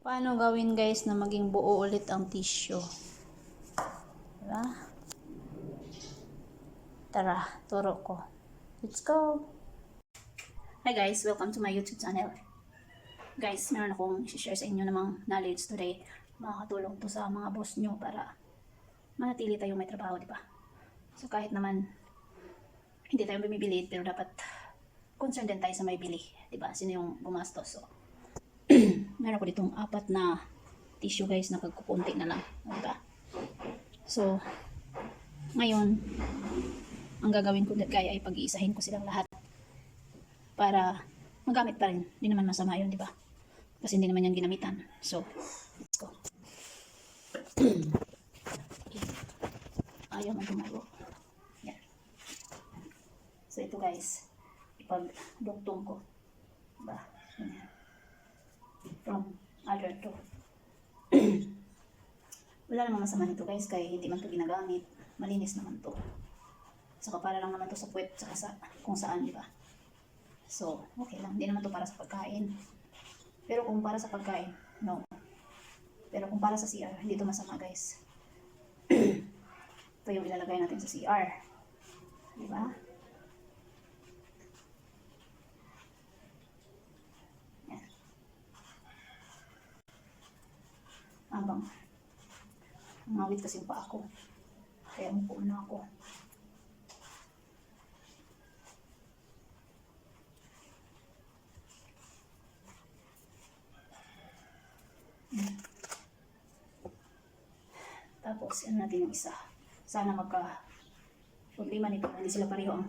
Paano gawin guys na maging buo ulit ang tissue? Diba? Tara, turo ko. Let's go! Hi guys, welcome to my YouTube channel. Guys, meron akong share sa inyo namang knowledge today. Makakatulong to sa mga boss nyo para manatili tayong may trabaho, di ba? So kahit naman hindi tayo bumibili, pero dapat concerned din tayo sa may bili, di ba? Sino yung gumastos? So, meron ko ditong apat na tissue guys na kagkukunti na lang, di ba? So, ngayon, ang gagawin ko kaya ay pag-iisahin ko silang lahat para magamit pa rin. Hindi naman masama yun, di ba? Kasi hindi naman yan ginamitan. So, let's go. Ayaw mo tumago. Yan. So, ito guys, ipag-dugtong ko. Diba? From other to. Wala namang masama nito guys, kaya hindi man to ginagamit. Malinis naman to. Saka para lang naman to sa puwet, saka sa kung saan, di ba? So, okay lang. Hindi naman to para sa pagkain. Pero kung para sa pagkain, no. Pero kung para sa CR, hindi to masama guys. ito yung ilalagay natin sa CR. Di ba? Yan. Abang. Mawit kasi pa ako. Kaya umupo na ako. Tapos, ano natin yung isa. Sana magka problema nito. Hindi sila pareho ang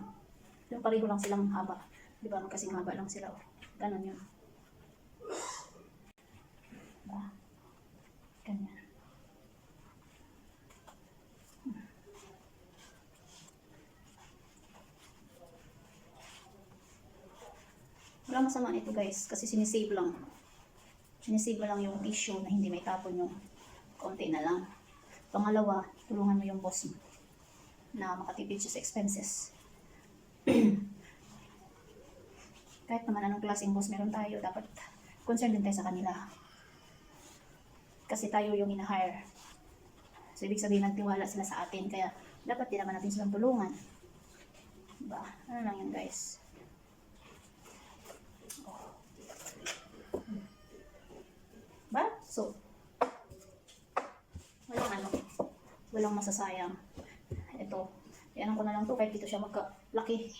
yung pareho lang silang haba. Di ba? Magkasing haba lang sila. Oh. Ganon yun. Diba? Ganyan. Wala masama nito guys. Kasi sinisave lang. Sinisave mo lang yung tissue na hindi may tapon yung konti na lang. Pangalawa, tulungan mo yung boss mo na makatipid siya sa expenses. Kahit naman anong klaseng boss meron tayo, dapat concerned din tayo sa kanila. Kasi tayo yung ina-hire. So, ibig sabihin, nagtiwala sila sa atin. Kaya, dapat din naman natin silang tulungan. Diba? Ano lang yan, guys? Ba? So, walang ano, walang masasayang. Ito, yan ko na lang to kahit dito siya magkalaki.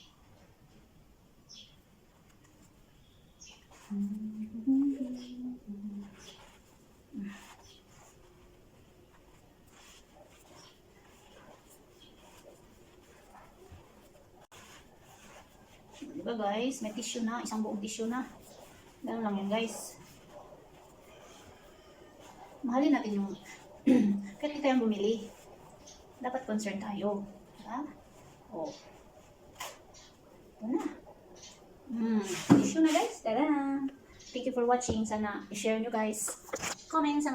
Diba guys, may tissue na, isang buong tissue na. Ganun lang yan guys. Mahalin natin yung kahit hindi tayong bumili. Dapat concern tayo. Diba? Oh. Ito na. Hmm. Tissue na guys. Tara! Thank you for watching. Sana i-share nyo guys. Comment sa